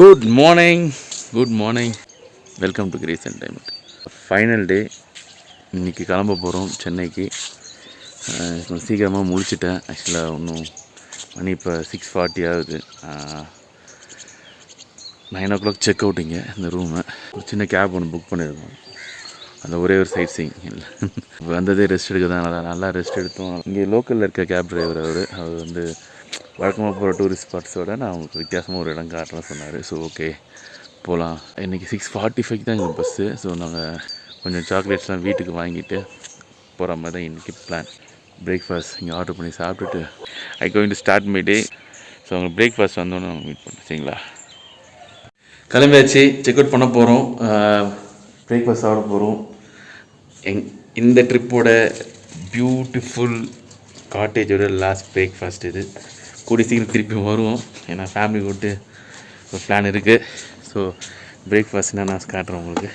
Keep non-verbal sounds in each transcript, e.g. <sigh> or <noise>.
Good morning good morning welcome to grace entertainment final day இன்றைக்கி கிளம்ப போகிறோம் சென்னைக்கு. கொஞ்சம் சீக்கிரமாக முழிச்சிட்டேன் ஆக்சுவலாக ஒன்றும் மணி இப்போ சிக்ஸ் ஃபார்ட்டி ஆகுது. நைன் ஓ கிளாக் செக் அவுட்டிங்க இந்த ரூமை ஒரு சின்ன கேப் ஒன்று புக் பண்ணியிருக்கோம் அந்த ஒரே ஒரு சைட் சீங் இல்லை. இப்போ வந்ததே ரெஸ்ட் எடுக்க தான் நல்லா நல்லா ரெஸ்ட் எடுத்தோம். இங்கே லோக்கலில் இருக்க கேப் டிரைவர் அவர். அவர் வந்து வழக்கமாக போகிற டூரிஸ்ட் ஸ்பாட்ஸோட நான் உங்களுக்கு வித்தியாசமாக ஒரு இடம் காட்டுறேன்னு சொன்னார். ஸோ ஓகே போகலாம் இன்றைக்கி சிக்ஸ் ஃபார்ட்டி ஃபைவ் தான் எங்கள் பஸ்ஸு ஸோ நாங்கள் கொஞ்சம் சாக்லேட்ஸ்லாம் வீட்டுக்கு வாங்கிட்டு போகிற மாதிரி தான் இன்றைக்கி பிளான் பிரேக்ஃபாஸ்ட் இங்கே ஆர்டர் பண்ணி சாப்பிட்டுட்டு I going to start my day so உங்களுக்கு பிரேக்ஃபாஸ்ட் வந்தோன்னு மீட் பண்ணுறேன் சரிங்களா? கிளம்பியாச்சு. செக் அவுட் பண்ண போகிறோம் பிரேக்ஃபாஸ்ட் சாப்பிட போகிறோம் எங் இந்த ட்ரிப்போட பியூட்டிஃபுல் காட்டேஜோட லாஸ்ட் பிரேக்ஃபாஸ்ட் இது. கூடி சீக்கிரம் திருப்பி வருவோம். ஏன்னா ஃபேமிலி கூட்டு ஒரு பிளான் இருக்குது ஸோ பிரேக்ஃபாஸ்ட் என்ன நான் காட்டுறேன் உங்களுக்கு.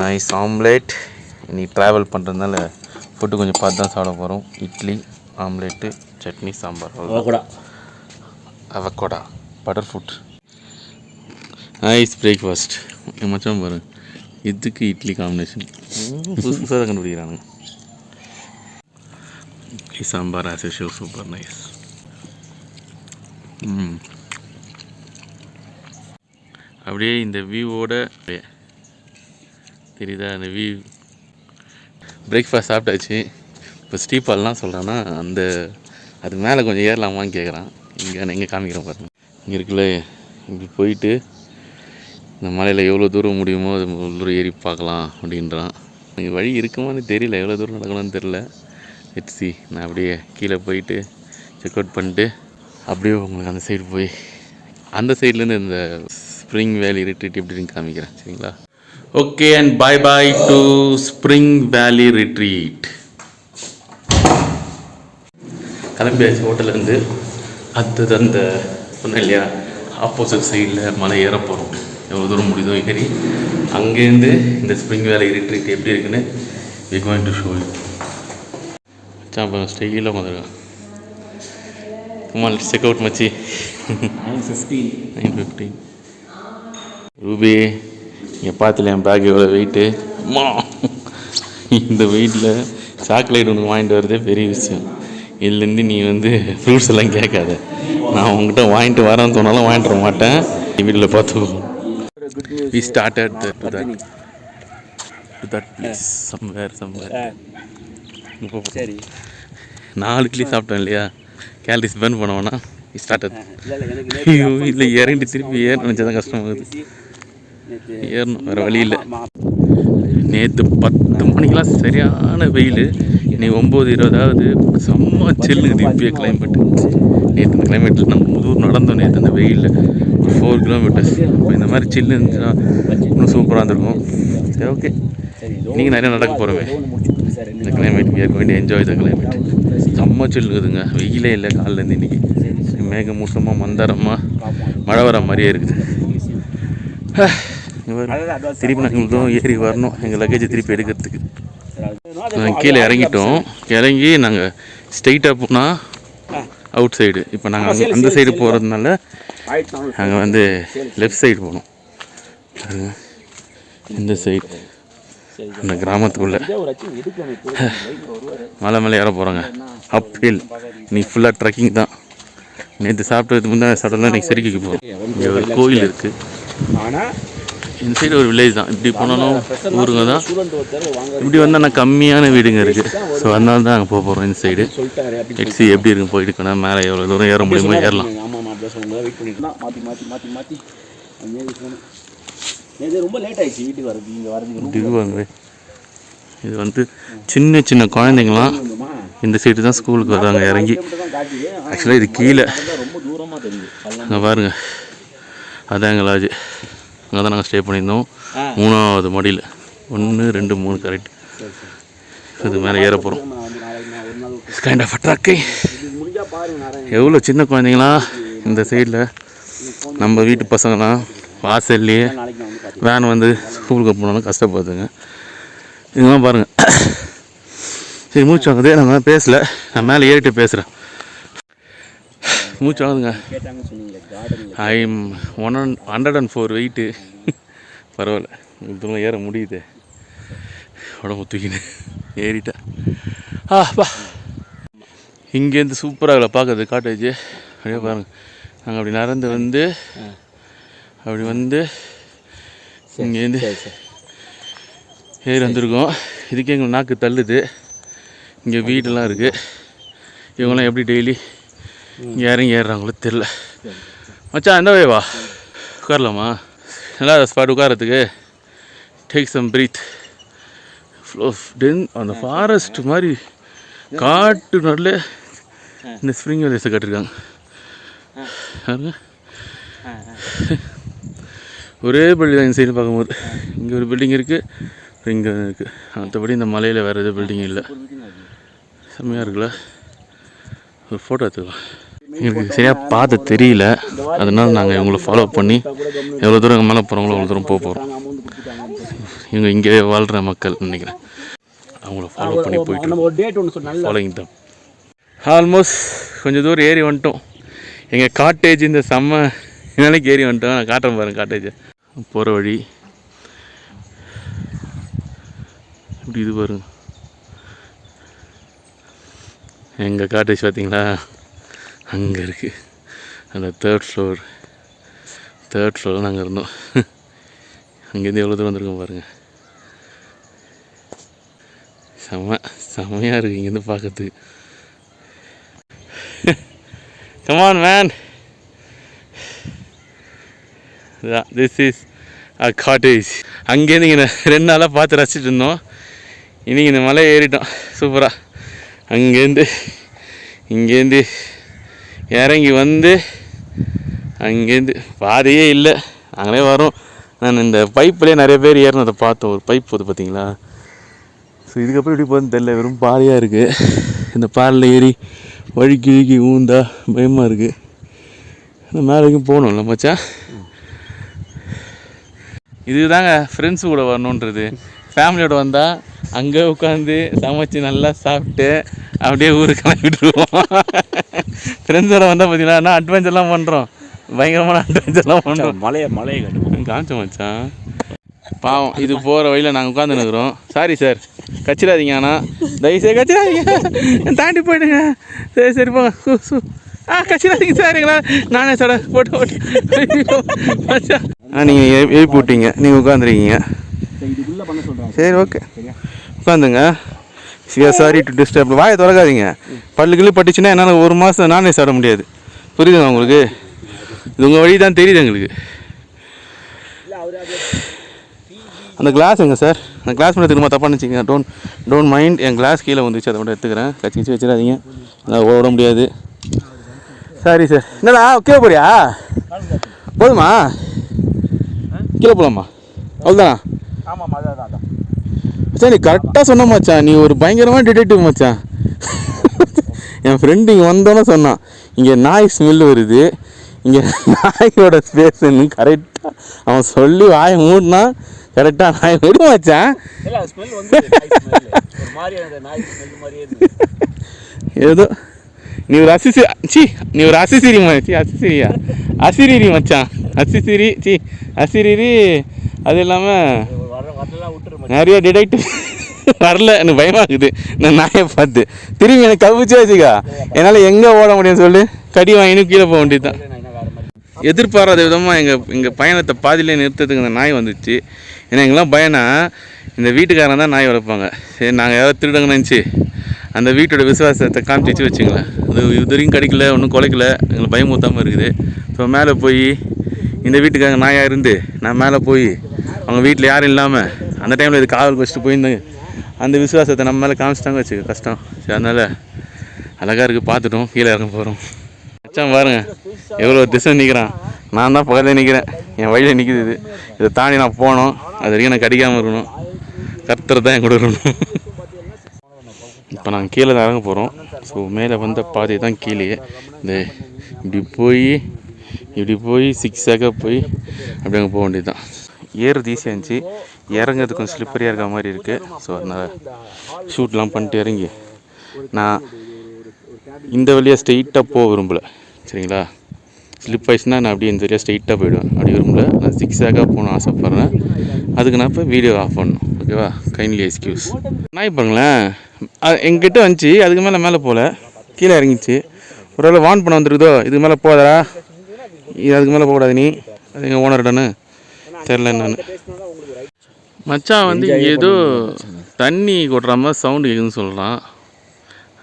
நைஸ் ஆம்லேட் இன்னைக்கு ட்ராவல் பண்ணுறதுனால ஃபுட்டு கொஞ்சம் பார்த்து தான் சாப்பிட போகிறோம் இட்லி ஆம்லேட்டு சட்னி சாம்பார். அவ்வளவுதான். கூட avocado butter food nice breakfast மச்சான் பாரு. இதுக்கு இட்லி காம்பினேஷன் புதுசு புதுசாக தான் கண்டுபிடிக்கிறானுங்க. சாம்பார் ஆஸ் ஷோ சூப்பர் நைஸ் அப்படியே இந்த வியூவோட தெரியுதா அந்த வியூ? பிரேக்ஃபாஸ்ட் சாப்பிட்டாச்சு. இப்போ ஸ்டீபால்லாம் சொல்கிறான்னா அந்த அது மேலே கொஞ்சம் ஏறலாமான்னு கேட்குறான் இங்கே நான் எங்கே காமிக்கிறேன் பாருங்க. இங்கே இருக்குல்ல இப்படி போயிட்டு இந்த மலையில் எவ்வளோ தூரம் முடியுமோ அது உள்ளூர் ஏறி பார்க்கலாம் அப்படின்றான். இங்கே வழி இருக்குமான்னு தெரியல எவ்வளோ தூரம் நடக்கணும்னு தெரில சி நான் அப்படியே கீழே போயிட்டு செக் அவுட் பண்ணிட்டு அப்படியே உங்களுக்கு அந்த சைடு போய் அந்த சைட்லேருந்து இந்த ஸ்ப்ரிங் வேலி ரிட்ரீட் எப்படின்னு காமிக்கிறேன் சரிங்களா? Okay and bye bye to spring valley retreat கிளம்பியாச்சு ஹோட்டலேருந்து அடுத்தது அந்த சொன்னேன் இல்லையா ஆப்போசிட் சைடில் மலை ஏற போகிறோம் எவ்வளோ தூரம் முடியுதோ ஏறி அங்கேருந்து இந்த ஸ்ப்ரிங் வேலை ரிட்ரீட் எப்படி இருக்குன்னு we going to show you சாப்பா ஸ்டெயிலாக வந்துருக்கான் கமால் செக் அவுட் மச்சி nine fifteen nine fifteen Ruby இங்கே பார்த்துல என் பேக் எவ்வளோ வெயிட்டு அம்மா. இந்த வெயிட்டில் சாக்லேட் ஒன்று வாங்கிட்டு வரதே பெரிய விஷயம். இதுலேருந்து நீ வந்து ஃப்ரூட்ஸ் எல்லாம் கேட்காத. நான் உங்ககிட்ட வாங்கிட்டு வரேன்னு சொன்னாலும் வாங்கிட்டு வர மாட்டேன். வீட்டில் பார்த்துக்கோ we started to that to that place somewhere somewhere சரி. நாலு இட்லி சாப்பிட்டேன் இல்லையா? கேலரிஸ் பர்ன் பண்ண வேணாம் ஸ்டார்டட் இல்லை இல்லை எனக்கு ஐயோ இல்லை இறங்கி திருப்பி ஏற நினச்சா தான் கஷ்டமாகுது ஏறணும் வேறு வழி இல்லை. நேற்று பத்து மணிக்கெலாம் சரியான வெயில். நீ ஒம்பது இருபதாவது செம்ம சில்லுங்குது இப்பயே கிளைமேட் நேற்று இந்த கிளைமேட்டில் நம்ம தூரம் நடந்தோம் நேற்று அந்த வெயிலில். ஃபோர் கிலோமீட்டர்ஸ் இப்போ இந்த மாதிரி சில்லு இருந்துச்சுன்னா இன்னும் சூப்பராக இருந்திருக்கும். சரி ஓகே நீங்கள் நிறைய நடக்க போகிறோமே இந்த கிளைமேட் we வேண்டிய என்ஜாய் த கிளைமேட் செம்ம சில்லுக்குதுங்க வெயிலே இல்லை காலிலேருந்து இன்றைக்கி மேகமூட்டமாக மந்தாரமாக மழை வர மாதிரியே இருக்குது. <sighs> திருப்பி நாங்கள் ஏறி வரணும். எங்கள் லக்கேஜை திருப்பி எடுக்கிறதுக்கு. நாங்கள் கீழே இறங்கிட்டோம். இறங்கி நாங்கள் ஸ்ட்ரெயிட்டாக போனால் அவுட் சைடு இப்போ நாங்கள் அங்கே அந்த சைடு போகிறதுனால நாங்கள் வந்து லெஃப்ட் சைடு போனோம். இந்த சைடு அந்த கிராமத்துக்குள்ளே. மலை மேலே ஏற போகிறாங்க அப் ஹில் நீ ஃபுல்லாக ட்ரெக்கிங் தான். நேற்று சாப்பிட்டது முந்தைய சாப்பிட்டலாம் இன்றைக்கி செருக்கிக்கு போகிறோம் இங்கே ஒரு கோயில் இருக்குது ஆனால் இந்த சைடு ஒரு வில்லேஜ் தான். இப்படி போனாலும் ஊருங்க தான். இப்படி வந்தால் நான் கம்மியான வீடுங்க இருக்குது ஸோ அதனால தான் அங்கே போக போகிறோம் இந்த சைடு எட்சி எப்படி இருக்கும் போயிட்டு மேலே எவ்வளோ தூரம் ஏற முடியுமோ ஏறலாம். நேற்று ரொம்ப லேட் ஆயிடுச்சு வீட்டுக்கு வரது இங்கே வரதுக்கு இது வந்து சின்ன சின்ன குழந்தைங்களாம் இந்த சைடு தான் ஸ்கூலுக்கு வராங்க இறங்கி. ஆக்சுவலாக இது கீழே. ஆனால் ரொம்ப தூரமாக தெரியுது. பள்ளம். அங்கே பாருங்க. அதான் எங்கள் லாட்ஜ் அங்கே தான் நாங்கள் ஸ்டே பண்ணியிருந்தோம். மூணாவது மாடியில். ஒன்று ரெண்டு மூணு கரெக்ட் சரி இது மேலே ஏற போகிறோம் கைண்ட் ஆஃப் ட்ரக்கை இது முடிஞ்சா பாருங்க நாராயணன். எவ்வளோ சின்ன குழந்தைங்களாம் இந்த சைடில் நம்ம வீட்டு பசங்களாம். வாசல்லையே வேன் வந்து ஸ்கூலுக்கு போனாலும் கஷ்டப்படுதுங்க இதெல்லாம் பாருங்கள் சரி மூச்சு வாங்குது. நான் பேசல. நான் மேலே ஏறிட்டு பேசுகிறேன் மூச்சு வாங்குதுங்க. I one hundred and four weight பரவாயில்ல. இதெல்லாம் ஏற முடியுது. உடம்பு தூக்கின்னு ஏறிட்டேன். ஆ பா இங்கேருந்து சூப்பராக இல்லை பார்க்குறது காட்டேஜ் அப்படியே பாருங்க. நாங்கள் அப்படி நடந்து வந்து அப்படி வந்து இங்கேருந்து ஏறி வந்திருக்கோம். இதுக்கே எங்களுக்கு நாக்கு தள்ளுது. இங்கே வீடெல்லாம் இருக்குது இவங்களாம் எப்படி டெய்லி இங்கே இறங்கி ஏறுறாங்களோ தெரில மச்சான் எந்த வே? உட்காரலாமா? நல்லா ஸ்பாட் உட்காரத்துக்கு. டேக் சம் பிரீத் டென் அந்த ஃபாரஸ்ட் மாதிரி காட்டு நடுல இந்த ஸ்ப்ரிங் வேலியஸை கட்டிருக்காங்க. ஒரே பில்டிங் தான் இந்த சைடு பார்க்கும்போது. இங்கே ஒரு பில்டிங் இருக்குது இங்கே இருக்குது மற்றபடி இந்த மலையில் வேறு எதுவும் பில்டிங் இல்லை. செம்மையாக இருக்குல்ல. ஒரு ஃபோட்டோ எடுத்துக்கலாம். எங்களுக்கு சரியாக பார்த்து தெரியல. அதனால நாங்கள் இவங்களை ஃபாலோ பண்ணி எவ்வளோ தூரம் மேலே போகிறாங்களோ அவ்வளோ தூரம் போக போகிறோம் இவங்க இங்கே வாழ்கிற மக்கள் நினைக்கிறேன். அவங்கள ஃபாலோ பண்ணி போயிட்டு ஃபாலோயிங் தான் ஆல்மோஸ்ட் கொஞ்சம் தூரம் ஏறி வந்துட்டோம். எங்கள் காட்டேஜ் இந்த செம்ம நிலைக்கு ஏறி வந்துட்டோம். நான் காட்டுறேன் பாருங்க காட்டேஜை போகிற வழி. இப்படி இது பாருங்க. எங்கள் காட்டேஜ் பார்த்தீங்களா அங்கே இருக்குது அந்த தேர்ட் ஃப்ளோர் தேர்ட் ஃப்ளோர் நாங்கள் இருந்தோம். அங்கேருந்து எவ்வளோ தூரம் வந்திருக்கோம் பாருங்கள் செம்ம செம்மையாக இருக்குது இங்கேருந்து பார்க்கறதுக்கு come on man this is a cottage அங்கேருந்து இங்கே ரெண்டு நாளாக பார்த்து ரசிச்சுட்டு இருந்தோம். இன்றைக்கி இந்த மலை ஏறிட்டோம். சூப்பராக அங்கேருந்து இங்கேருந்து இறங்கி வந்து அங்கேருந்து பாதையே இல்லை. நாங்களே வரோம். நான் இந்த பைப்லேயே நிறைய பேர் ஏறினதை பார்த்தோம். ஒரு பைப் போகுது பார்த்தீங்களா? ஸோ இதுக்கப்புறம் எப்படி போகுதுன்னு தெரில வெறும் பாறையாக இருக்குது இந்த பாறையில் ஏறி வழுக்கி விழுக்கி ஊந்தா பயமாக இருக்குது ஆனால் மேலே வரைக்கும் போகணும்ல மச்சான்? இதுதாங்க ஃப்ரெண்ட்ஸு கூட வரணுன்றது. ஃபேமிலியோட வந்தால் அங்கே உட்காந்து சமைச்சு நல்லா சாப்பிட்டு அப்படியே ஊருக்கு கிளம்பிட்டுருவோம் ஃப்ரெண்ட்ஸோட வந்தால் பார்த்தீங்கன்னா அட்வென்ச்சர்லாம் பண்ணுறோம் பயங்கரமான அட்வென்ச்சர்லாம் பண்ணுறோம் மலையை மலையை கட்டுவோம் காமிச்ச மச்சான். பாவம் இது போகிற வழியில் நாங்கள் உட்காந்துருக்குறோம் சாரி சார் கச்சிடாதீங்க ஆனால் தயவுசெய்து கச்சிடாதீங்க. தாண்டி போயிடுங்க. சரி சரி போங்க. ஆ கச்சிடாதீங்க சார் எங்களா நானே சார் போட்டு போட்டு மச்சான். நீங்கள் எழுப்பி விட்டீங்க. நீங்கள் உட்காந்துருக்கீங்க சரி ஓகே. உட்காந்துங்க. சாரி டு டிஸ்டர்ப் வாயை திறக்காதீங்க. பல்லு கிளி பட்டுச்சுன்னா என்னால் ஒரு மாதம் நானே சாப்பிட முடியாது. புரியுதுங்க உங்களுக்கு? இது உங்கள் வழி தான் தெரியுது எங்களுக்கு. அந்த கிளாஸ் எங்க சார் அந்த கிளாஸ் மட்டும் திரும்ப தப்பாக நினச்சிங்க டோன்ட் டோன்ட் மைண்ட் என் கிளாஸ் கீழே வந்துச்சு அதை மட்டும் எடுத்துக்கிறேன். கச்சி கச்சி வச்சிடாதீங்க. நான் ஓட முடியாது. சரி சார் என்னடா கீழே போறியா? போதுமா? கீழே போகலாமா அவ்வளோதானா ஆமாம் அதான் அதான் மச்சான் நீ கரெக்டாக சொன்ன மச்சான். நீ ஒரு பயங்கரமான டிடெக்டிவ் மச்சான். <laughs> என் ஃப்ரெண்டு இங்கே வந்தோன்னே சொன்னான் இங்கே நாய் ஸ்மெல் வருது. இங்கே நாயோட ஸ்பேஸ்ன்னு கரெக்டாக அவன் சொல்லி வாயை மூடினா கரெக்டாக நாய் மச்சான். இருக்கு ஏதோ நீ ஒரு அசிசி சி நீ ஒரு அசிசிரி சி அசிசிரியா? அசிரிரி மச்சான். அசிசிரி சி அசிரிரி அது இல்லாமல் நிறைய டிடெக்டிவ் வரல. எனக்கு பயமா இருக்குது. நான் நாயை பார்த்து. திரும்பி எனக்கு கவிச்சே வச்சுக்கா என்னால் எங்கே ஓட முடியும் சொல்லு. கடி வாங்கினு கீழே போக வேண்டியது தான். எதிர்பாராத விதமாக எங்கள் எங்கள் பயணத்தை பாதியிலே நிறுத்தத்துக்கு இந்த நாய் வந்துச்சு. ஏன்னா எங்கெல்லாம் பயனா இந்த வீட்டுக்காரன் தான் நாய் வளர்ப்பாங்க. சரி நாங்கள் யாராவது திருடங்க நினச்சி அந்த வீட்டோட விசுவாசத்தை காமிச்சு வச்சுங்களேன். அது இது வரைக்கும் கிடைக்கல ஒன்றும் குலைக்கல. எங்களுக்கு ஊற்றாமல் இருக்குது. ஸோ மேலே போய் இந்த வீட்டுக்காரங்க நாயாக இருந்து? நான் மேலே போய் அவங்க வீட்டில் யாரும் இல்லாமல் அந்த டைமில் இது காவல் வச்சுட்டு போயிருந்தேங்க அந்த விசுவாசத்தை நம்ம மேலே காமிச்சிட்டாங்க வச்சுக்க கஷ்டம். சரி அதனால் அழகாக இருக்குது பார்த்துட்டோம் கீழே இறங்க போகிறோம் மச்சான் பாருங்க எவ்வளோ திசை நிற்கிறான் நான் தான் பக்கத்தில் நிற்கிறேன் என் வழியில் நிற்கிது இது. இதை தாண்டி நான் போகணும். அது வரைக்கும் நான் கடிக்காமல் இருக்கணும். கத்துறது தான் என் கூட இருக்கணும். இப்போ நாங்கள் கீழே தான் இறங்க போகிறோம் ஸோ மேலே வந்த பாதை தான் கீழே. இந்த இப்படி போய் இப்படி போய் சிக்ஸ் ஆக போய் அப்படி அங்கே போக வேண்டியது தான் ஏறுறது ஈஸியாக இருந்துச்சு. இறங்குறது கொஞ்சம் ஸ்லிப்பரியாக இருக்கிற மாதிரி இருக்குது ஸோ அதனால் ஷூட்லாம் பண்ணிட்டு இறங்கி. நான் இந்த வழியாக ஸ்ட்ரெயிட்டாக போக விரும்பல. சரிங்களா? ஸ்லிப் ஆயிடுச்சுன்னா நான் அப்படியே இந்த வழியாக ஸ்ட்ரெயிட்டாக போயிடுவேன். அப்படி விரும்பல. நான் சிக்ஸாக போகணும் ஆசைப்பட்றேன். அதுக்கு நான் இப்போ வீடியோ ஆஃப் பண்ணணும். ஓகேவா? கைண்ட்லி எக்ஸ்கியூஸ் நாய் பாருங்களேன். அது எங்கிட்ட வந்துச்சு அதுக்கு மேலே மேலே போகல கீழே இறங்கிச்சு. ஒரு வேளை வான் பண்ண வந்துருக்குதோ இதுக்கு மேலே போதா இது அதுக்கு மேலே போகக்கூடாது நீ. அது எங்கள் ஓனர்டானு தெரில என்னன்னு. மச்சான் வந்து ஏதோ தண்ணி கொட்டுற மாதிரி சவுண்டு கேட்குதுன்னு சொல்கிறான்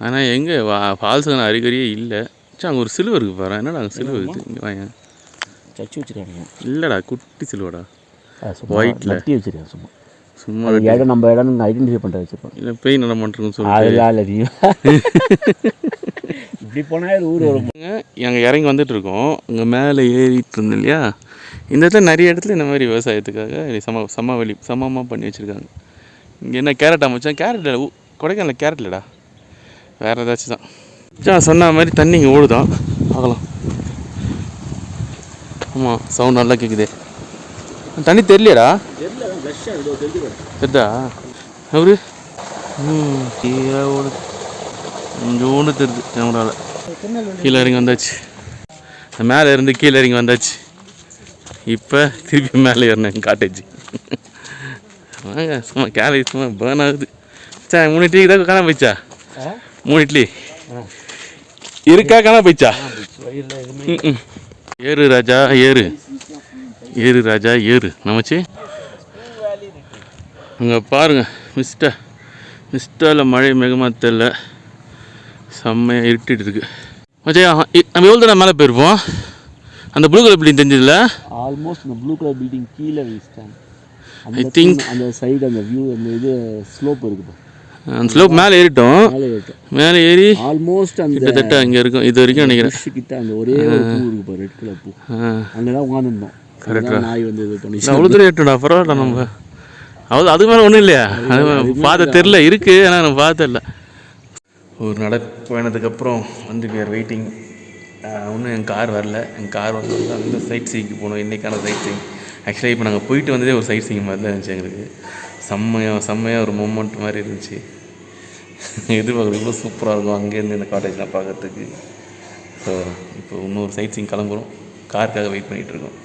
ஆனால் எங்கே வா ஃபால்ஸுக்கான அறிகுறியே இல்லை. மச்சான் அங்கே ஒரு சிலுவை இருக்குது பாரு. என்னடா அங்கே சிலுவை இருக்குது இங்கே வாங்க. சச்சு வச்சிருக்காங்க இல்லைடா குட்டி சிலுவைடா. நட்டி வச்சிருக்காங்க சும்மா. சும்மா இடம் நம்ம இடம் ஐடென்டிஃபை பண்ணுற வச்சிருப்போம். இல்லை பெய் நட மாட்டேங்குன்னு சொல்லிட்டு அதெல்லாம் இல்லை <laughs> இப்படி போனால் ஊர் வரும். அங்கே இறங்கி வந்துட்டு இருக்கோம். அங்கே மேலே ஏறிட்டு இருந்தோம் இல்லையா? இந்த இடத்துல நிறைய இடத்துல இந்த மாதிரி விவசாயத்துக்காக சம சமவெளி சமமாக பண்ணி வச்சுருக்காங்க. இங்கே என்ன கேரட்டா மச்சான்? கேரட் கொடைக்கானல் கேரட் இல்லைடா. வேறு ஏதாச்சும் தான். மச்சான் சொன்ன மாதிரி தண்ணி இங்கே ஓடுதான். பார்க்கலாம் ஆமாம் சவுண்ட் நல்லா கேட்குதே தண்ணி தெரியலையாடா. தெரியல ஃப்ரெஷ்ஷாக இதோ தெரிஞ்சு தெரிதா அவரு? ம் கீழே ஓடுது இங்கோண்டு தெரியுது கேமராவில் கீழே இறங்கி வந்தாச்சு. மேலே இருந்து கீழே இறங்கி வந்தாச்சு. இப்போ திருப்பி மேலே ஏறினேன் காட்டேஜ் வாங்க சும்மா கேலரி சும்மா பேர்ன் ஆகுது. சே மூணு இட்லி தான் காணாம போயிச்சா மூணு இட்லி. இருக்கா காணாம போயிச்சா. ஏறு ராஜா ஏறு. ஏறு ராஜா ஏறு. நமச்சு? அங்கே பாருங்க மிஸ்டர். மிஸ்டரில் மழை மேகமாக தெரில. செம்மையாக இருட்டிட்டு இருக்கு. மச்சா நம்ம எவ்வளோ தடவை மேலே போயிருப்போம்? அந்த ப்ளூ கலர் பில்டிங் தெரிஞ்சதில்ல? ஆல்மோஸ்ட் இந்த ப்ளூ கலர் பில்டிங் கீழே வீசிட்டாங்க I think- அந்த சைடு அந்த வியூ அந்த இது ஸ்லோப் இருக்குது அந்த ஸ்லோப் மேலே ஏறிட்டோம். மேலே ஏறி ஆல்மோஸ்ட் அந்த கிட்டத்தட்ட அங்கே இருக்கும் இது வரைக்கும் நினைக்கிறேன். கிட்ட அந்த ஒரே ஒரு பூ இருக்கு ரெட் கலர் பூ. அங்கே தான் உட்காந்துருந்தோம் கரெக்டாக நாய் வந்து இது பண்ணி நான் அவ்வளோ தூரம் ஏறிட்டோம்டா பரவாயில்ல நம்ம அவ்வளோ அது மேலே ஒன்றும் இல்லையா? அது பார்த்த தெரில இருக்குது ஆனால் நான் பார்த்தல ஒரு நடைப்பயணத்துக்கு அப்புறம் வந்து we are வெயிட்டிங் இன்னும் என் கார் வரல. என் கார் வந்து அந்த சைட் சீக்கு போகணும் இன்றைக்கான சைட் சீங் ஆக்சுவலாக இப்போ நாங்கள் போயிட்டு வந்ததே ஒரு சைட் சீங் மாதிரி தான் இருந்துச்சு எங்களுக்கு. செம்மையாக செம்மையாக ஒரு மூமெண்ட் மாதிரி இருந்துச்சு. எதிர்பார்க்குறது இவ்வளோ சூப்பராக இருக்கும். அங்கேருந்து இந்த காட்டேஜ்லாம் பார்க்கறதுக்கு. ஸோ இப்போ இன்னொரு சைட் சீங் கிளம்புறோம். காருக்காக வெயிட் பண்ணிகிட்டு இருக்கோம்.